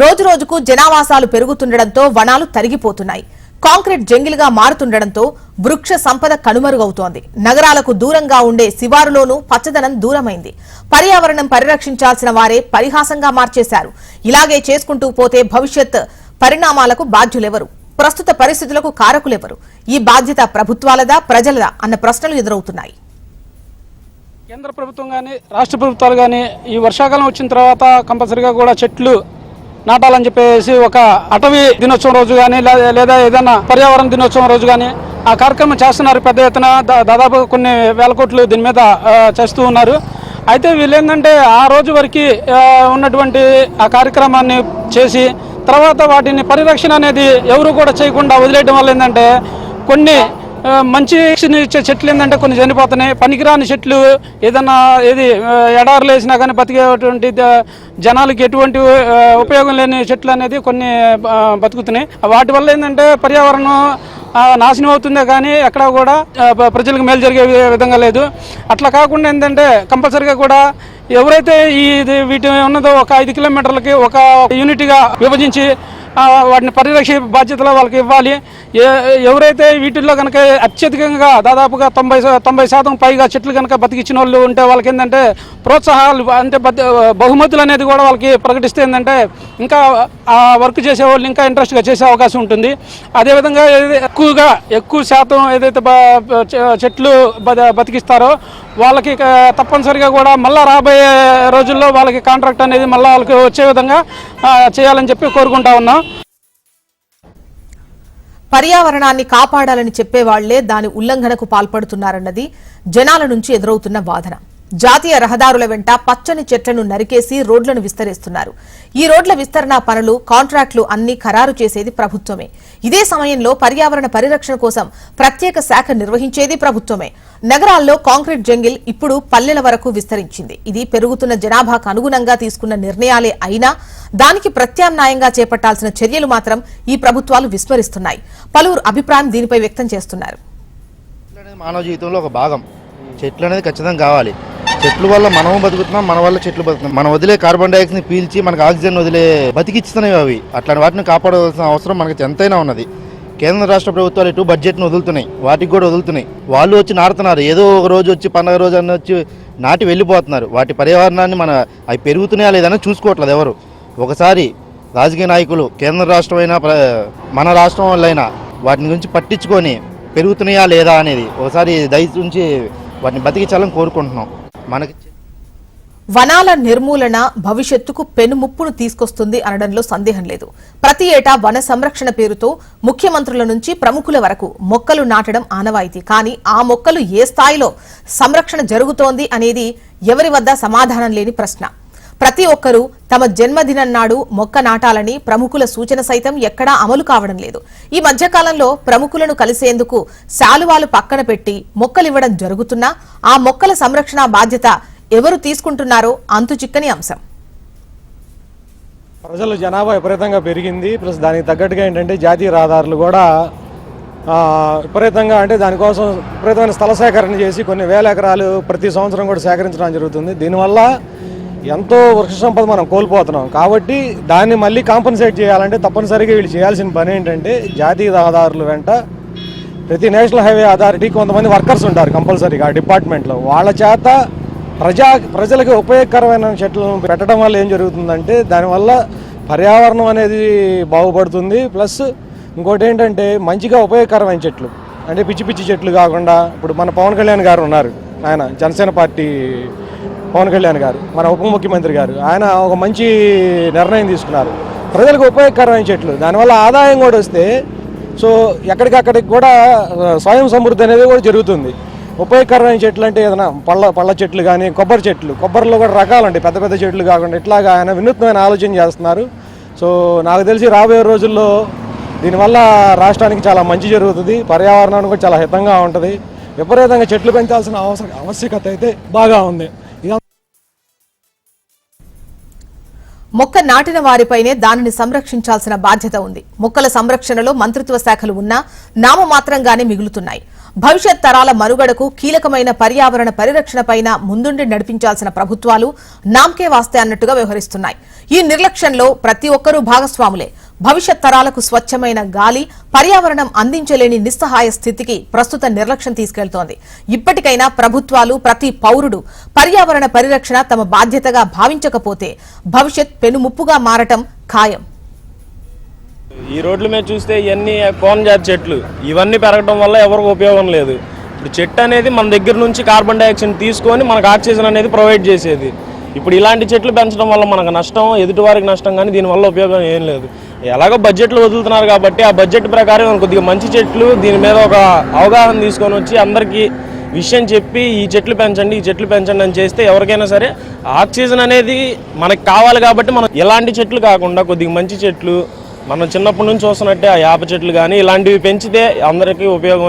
రోజు రోజుకు జనావాసాలు పెరుగుతుండటంతో వనాలు తరిగిపోతున్నాయి. కాంక్రీట్ జంగిల్గా మారుతుండటంతో వృక్ష సంపద కనుమరుగవుతోంది. నగరాలకు దూరంగా ఉండే శివారులోనూ పచ్చదనం దూరమైంది. పర్యావరణం పరిరక్షించాల్సిన వారే పరిహాసంగా మార్చేశారు. ఇలాగే చేసుకుంటూ పోతే భవిష్యత్ పరిణామాలకు బాధ్యులెవరు? ప్రస్తుత పరిస్థితులకు కారకులెవరు? ఈ బాధ్యత ప్రభుత్వాలదా ప్రజలదా అన్న ప్రశ్నలు ఎదురవుతున్నాయి. కేంద్ర ప్రభుత్వం కానీ రాష్ట్ర ప్రభుత్వాలు కానీ ఈ వర్షాకాలం వచ్చిన తర్వాత కంపల్సరీగా కూడా చెట్లు నాటాలని చెప్పేసి ఒక అటవీ దినోత్సవం రోజు కానీ లేదా ఏదైనా పర్యావరణ దినోత్సవం రోజు కానీ ఆ కార్యక్రమం చేస్తున్నారు. పెద్ద ఎత్తున దా- దాదాపు కొన్ని వేల కోట్లు దీని మీద చేస్తూ ఉన్నారు. అయితే వీళ్ళు ఏంటంటే ఆ రోజు వరకు ఉన్నటువంటి ఆ కార్యక్రమాన్ని చేసి తర్వాత వాటిని పరిరక్షణ అనేది ఎవరు కూడా చేయకుండా వదిలేయడం వల్ల ఏంటంటే కొన్ని మంచి ఇచ్చే చెట్లు ఏంటంటే కొన్ని చనిపోతున్నాయి. పనికిరాని చెట్లు ఏదన్నా ఏది ఎడారులు వేసినా కానీ బతికేటువంటి జనాలకి ఎటువంటి ఉపయోగం లేని చెట్లు అనేది కొన్ని బతుకుతున్నాయి. వాటి వల్ల ఏంటంటే పర్యావరణం నాశనం అవుతుందే కానీ ఎక్కడ కూడా ప్రజలకు మేలు జరిగే విధంగా లేదు. అట్లా కాకుండా ఏంటంటే కంపల్సరీగా కూడా ఎవరైతే ఈ ఇది వీటి ఉన్నదో ఒక ఐదు కిలోమీటర్లకి ఒక యూనిట్గా విభజించి వాటిని పరిరక్షే బాధ్యతలు వాళ్ళకి ఇవ్వాలి. ఎవరైతే వీటిల్లో కనుక అత్యధికంగా దాదాపుగా తొంభై తొంభై శాతం పైగా చెట్లు కనుక బతికిచ్చిన వాళ్ళు ఉంటే వాళ్ళకి ఏంటంటే ప్రోత్సాహాలు అంటే బహుమతులు అనేది కూడా వాళ్ళకి ప్రకటిస్తే ఏంటంటే ఇంకా ఆ వర్క్ చేసే వాళ్ళు ఇంకా ఇంట్రెస్ట్గా చేసే అవకాశం ఉంటుంది. అదేవిధంగా ఎక్కువగా ఎక్కువ శాతం ఏదైతే చె- చెట్లు బ- బతికిస్తారో వాళ్ళకి తప్పనిసరిగా కూడా మళ్ళీ రాబోయే రోజుల్లో వాళ్ళకి కాంట్రాక్ట్ అనేది మళ్ళీ వాళ్ళకి వచ్చే విధంగా చేయాలని చెప్పి కోరుకుంటా ఉన్నాం. పర్యావరణాన్ని కాపాడాలని చెప్పేవాళ్ళే దాని ఉల్లంఘనకు పాల్పడుతున్నారన్నది జనాల నుంచి ఎదురవుతున్న వాదన. జాతీయ రహదారుల వెంట పచ్చని చెట్లను నరికేసి రోడ్లను విస్తరిస్తున్నారు. ఈ రోడ్ల విస్తరణ పనులు కాంట్రాక్టులు అన్ని ఖరారు చేసేది ప్రభుత్వమే. ఇదే సమయంలో పర్యావరణ పరిరక్షణ కోసం ప్రత్యేక శాఖ నిర్వహించేది ప్రభుత్వమే. నగరాల్లో కాంక్రీట్ జంగిల్ ఇప్పుడు పల్లెల వరకు విస్తరించింది. ఇది పెరుగుతున్న జనాభాకు అనుగుణంగా తీసుకున్న నిర్ణయాలే అయినా దానికి ప్రత్యామ్నాయంగా చేపట్టాల్సిన చర్యలు మాత్రం ఈ ప్రభుత్వాలు విస్మరిస్తున్నాయి. పలువురు అభిప్రాయం దీనిపై వ్యక్తం చేస్తున్నారు. మానవ జీవితంలో ఒక భాగం. చెట్లు అనేది ఖచ్చితంగా కావాలి. చెట్ల వల్ల మనము బతుకుతున్నాం మన వల్ల చెట్లు బతుకుతున్నాం. మనం వదిలే కార్బన్ డైఆక్సైడ్ని పీల్చి మనకు ఆక్సిజన్ వదిలే బతికిస్తున్నాయి అవి. అట్లాంటి వాటిని కాపాడవలసిన అవసరం మనకి ఎంతైనా ఉన్నది. కేంద్ర రాష్ట్ర ప్రభుత్వాలు ఎటు బడ్జెట్ను వదులుతున్నాయి. వాటికి కూడా వదులుతున్నాయి. వాళ్ళు వచ్చి నాడుతున్నారు ఏదో ఒక రోజు వచ్చి పండగ రోజు అన్న వచ్చి నాటి వెళ్ళిపోతున్నారు. వాటి పర్యావరణాన్ని మన అవి పెరుగుతున్నాయా లేదని చూసుకోవట్లేదు ఎవరు. ఒకసారి రాజకీయ నాయకులు కేంద్ర రాష్ట్రమైనా మన రాష్ట్రం వాళ్ళైనా వాటిని గురించి పట్టించుకొని పెరుగుతున్నాయా లేదా అనేది ఒకసారి దయ వాటిని బతికించాలని కోరుకుంటున్నాం. మనకి వనాల నిర్మూలన భవిష్యత్తుకు పెనుముప్పును తీసుకొస్తుంది అనడంలో సందేహం లేదు. ప్రతి ఏటా వన సంరక్షణ పేరుతో ముఖ్యమంత్రుల నుంచి ప్రముఖుల వరకు మొక్కలు నాటడం ఆనవాయితీ. కానీ ఆ మొక్కలు ఏ స్థాయిలో సంరక్షణ జరుగుతోంది అనేది ఎవరి వద్ద సమాధానం లేని ప్రశ్న. ప్రతి ఒక్కరూ తమ జన్మదినం నాడు మొక్క నాటాలని ప్రముఖుల సూచన సైతం ఎక్కడా అమలు కావడం లేదు. ఈ మధ్యకాలంలో ప్రముఖులను కలిసేందుకు శాలువాలు పక్కన పెట్టి మొక్కలివ్వడం జరుగుతున్నా ఆ మొక్కల సంరక్షణ బాధ్యత ఎవరు తీసుకుంటున్నారో అంతు చిక్కని అంశం. ప్రజలు జనాభా విపరీతంగా పెరిగింది. ప్లస్ దానికి తగ్గట్టుగా ఏంటంటే జాతీయ రహదారులు కూడా విపరీతంగా అంటే దానికోసం విపరీతమైన స్థల సేకరణ చేసి కొన్ని వేల ఎకరాలు ప్రతి సంవత్సరం కూడా సేకరించడం జరుగుతుంది. దీనివల్ల ఎంతో వృక్ష సంపద మనం కోల్పోతున్నాం. కాబట్టి దాన్ని మళ్ళీ కాంపన్సేట్ చేయాలంటే తప్పనిసరిగా వీళ్ళు చేయాల్సిన పని ఏంటంటే జాతీయ రహదారుల వెంట ప్రతి నేషనల్ హైవే అథారిటీ కొంతమంది వర్కర్స్ ఉంటారు కంపల్సరీగా ఆ డిపార్ట్మెంట్లో. వాళ్ళ చేత ప్రజా ప్రజలకు ఉపయోగకరమైన చెట్లను పెట్టడం వల్ల ఏం జరుగుతుందంటే దానివల్ల పర్యావరణం అనేది బాగుపడుతుంది. ప్లస్ ఇంకోటి ఏంటంటే మంచిగా ఉపయోగకరమైన చెట్లు. అంటే పిచ్చి పిచ్చి చెట్లు కాకుండా ఇప్పుడు మన పవన్ కళ్యాణ్ గారు ఉన్నారు ఆయన జనసేన పార్టీ పవన్ కళ్యాణ్ గారు మన ఉప ముఖ్యమంత్రి గారు ఆయన ఒక మంచి నిర్ణయం తీసుకున్నారు. ప్రజలకు ఉపయోగకరమైన చెట్లు. దానివల్ల ఆదాయం కూడా వస్తే సో ఎక్కడికక్కడికి కూడా స్వయం సమృద్ధి అనేది కూడా జరుగుతుంది. ఉపయోగకరమైన చెట్లు అంటే ఏదైనా పళ్ళ పళ్ళ చెట్లు కానీ కొబ్బరి చెట్లు. కొబ్బరిలో కూడా రకాలు ఉంటాయి. పెద్ద పెద్ద చెట్లు కాకుండా ఇట్లాగా ఆయన వినూత్నమైన ఆలోచన చేస్తున్నారు. సో నాకు తెలిసి రాబోయే రోజుల్లో దీనివల్ల రాష్ట్రానికి చాలా మంచి జరుగుతుంది. పర్యావరణానికి కూడా చాలా హితంగా ఉంటుంది. విపరీతంగా చెట్లు పెంచాల్సిన అవసరం ఆవశ్యకత అయితే బాగా ఉంది. మొక్క నాటిన వారిపైనే దానిని సంరక్షించాల్సిన బాధ్యత ఉంది. మొక్కల సంరక్షణలో మంత్రిత్వ శాఖలు ఉన్నా నామమాత్రంగానే మిగులుతున్నాయి. భవిష్యత్ తరాల మనుగడకు కీలకమైన పర్యావరణ పరిరక్షణపైన ముందుండి నడిపించాల్సిన ప్రభుత్వాలు నామ్కే వాస్తే అన్నట్టుగా వ్యవహరిస్తున్నాయి. ఈ నిర్లక్ష్యంలో ప్రతి ఒక్కరూ భాగస్వాములే. భవిష్యత్ తరాలకు స్వచ్ఛమైన గాలి పర్యావరణం అందించలేని నిస్సహాయ స్థితికి ప్రస్తుత నిర్లక్ష్యం తీసుకెళ్తోంది. ఇప్పటికైనా ప్రభుత్వాలు ప్రతి పౌరుడు పర్యావరణ పరిరక్షణ తమ బాధ్యతగా భావించకపోతే భవిష్యత్ పెనుముప్పుగా మారటం ఖాయం. ఈ రోడ్ల మీద చూస్తే ఇవన్నీ కోనజాతి చెట్లు. ఇవన్నీ పెరగడం వల్ల ఎవరికి ఉపయోగం లేదు. ఇప్పుడు చెట్టు అనేది మన దగ్గర నుంచి కార్బన్ డైఆక్సైడ్ తీసుకొని మనకు ఆక్సిజన్ అనేది ప్రొవైడ్ చేసేది. ఇప్పుడు ఇలాంటి చెట్లు పెంచడం వల్ల మనకు నష్టం ఎదుటివారికి నష్టం కానీ దీనివల్ల ఉపయోగం ఏం లేదు. ఎలాగో బడ్జెట్లు వదులుతున్నారు కాబట్టి ఆ బడ్జెట్ ప్రకారం కొద్దిగా మంచి చెట్లు దీని మీద ఒక అవగాహన తీసుకొని వచ్చి అందరికీ విషయం చెప్పి ఈ చెట్లు పెంచండి ఈ చెట్లు పెంచండి అని చేస్తే ఎవరికైనా సరే ఆక్సిజన్ అనేది మనకు కావాలి కాబట్టి మనం ఎలాంటి చెట్లు కాకుండా కొద్దిగా మంచి చెట్లు మనం చిన్నప్పటి నుంచి చూస్తున్నట్టే ఆ యాప చెట్లు కానీ ఇలాంటివి పెంచితే అందరికీ ఉపయోగం